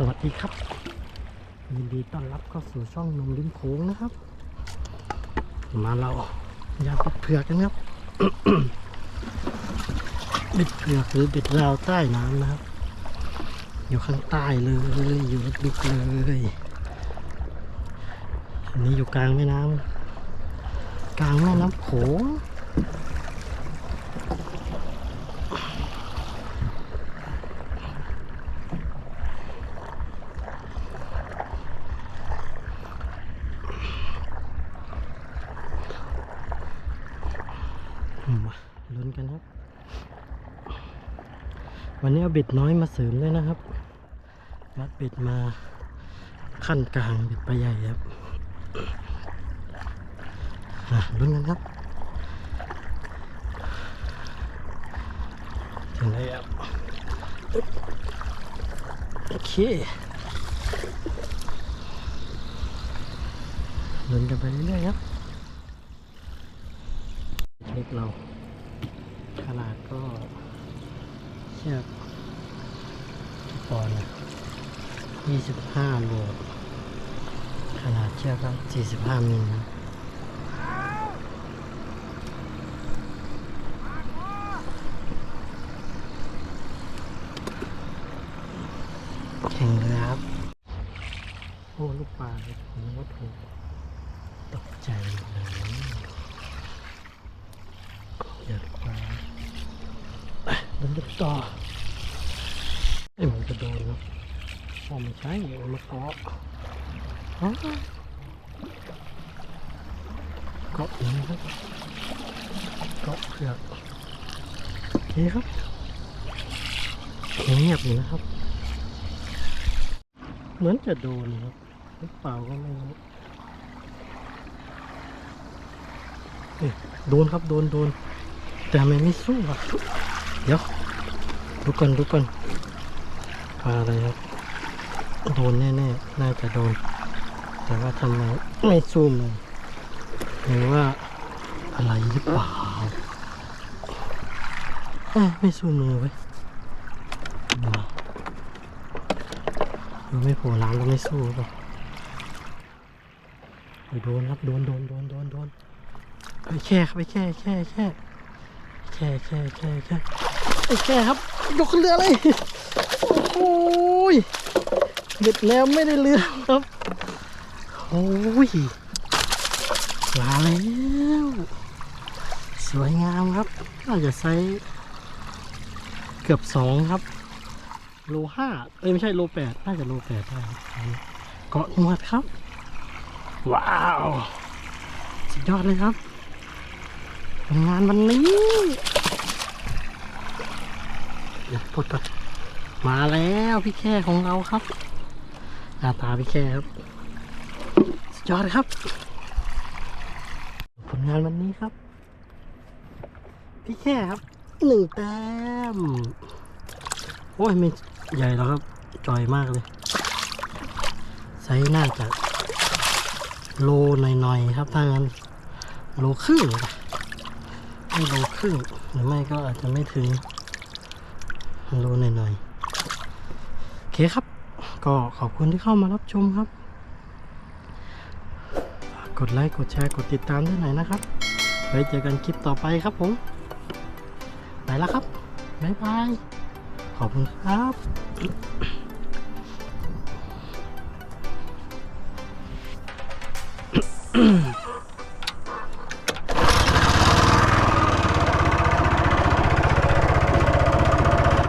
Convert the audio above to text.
สวัสดีครับ ยินดีต้อนรับเข้าสู่ช่องนมลิ้มโค้งนะครับ มาเราอยากเป็ดเผือกกันครับเบ็ดเผือกหรือเบ็ดราวใต้น้ำนะครับ อยู่ข้างใต้เลยอยู่ลึกๆเลยอันนี้อยู่กลางแม่น้ำกลางแม่น้ำโขง มาลุ้น กันครับ วันนี้เอาเบ็ดน้อยมาเสริมด้วยนะครับวัดเบ็ดมาขั้นกลางเบ็ดปลาใหญ่ครับลุ้นกันครับถึงไหนครับอึ๊บโอเคลุ้นกันไปเรื่อยๆครับเล็กเรา ขนาดก็เชือกปอนด์นะยี่สิบห้าโลขนาดเชือกก็สี่สิบห้ามิลนะแข่งเลยครับ โอ้ ลูกปลาผมว่าถูกตกใจเลย เดี๋ยวไปมันจะ ต่อไอ้มันจะโดนนะพอไม่ใช่มันมาเกาะเกาะอย่างนี้ครับเกาะเผือกโอเคครับยังเงียบอยู่นะครับ เหมือนจะโดนครับหรือเปล่าก็ไม่รู้เอ๊ะโดนครับโดนโดน แต่ไม่ไม่สู้อะเดี๋ยว ดูก่อนดูก่อนปลาอะไรครับโดนแน่ๆน่าจะโดน แต่ว่าทำไมไม่สู้มันหรือว่าอะไรหรือเปล่าไม่สู้มือไว้ยมาดูไม่โผล่น้ำก็ไม่สู้หรอเปล่าเฮ้ยโดนครับโดนโดนโดนโดนโดนไปแค่ครับไปแค่แค่แค่แค่แค่แค่ ไอ้แค่ครับ ยกขึ้นเรือเลย โอ้ยเด็ดแล้วไม่ได้เรือครับ โอ้ยมาแล้ว สวยงามครับ น่าจะไซส์เกือบสองครับ โลห้าเอ้ยไม่ใช่โลแปดน่าจะโลแปดได้เกาะหนวดครับ ว้าว สุดยอดเลยครับผลงานวันนี้ เดี๋ยวพูดมาแล้วพี่แค่ของเราครับหน้าตาพี่แค่ครับสุดยอดครับ ผลงานวันนี้ครับ พี่แค่ครับหนึ่งแต้มโอ้ยไม่ใหญ่แล้วครับจอยมากเลยไซส์น่าจะโลหน่อยๆครับถ้างั้นโลครึ่งไม่โลครึ่งหรือไม่ก็อาจจะไม่ถึง โลหน่อยๆโอเคครับ ก็ขอบคุณที่เข้ามารับชมครับ กดไลค์ กดแชร์ กดติดตามด้วยหน่อยนะครับ ไว้เจอกันคลิปต่อไปครับผม ไปแล้วครับ บ๊ายบาย ขอบคุณครับ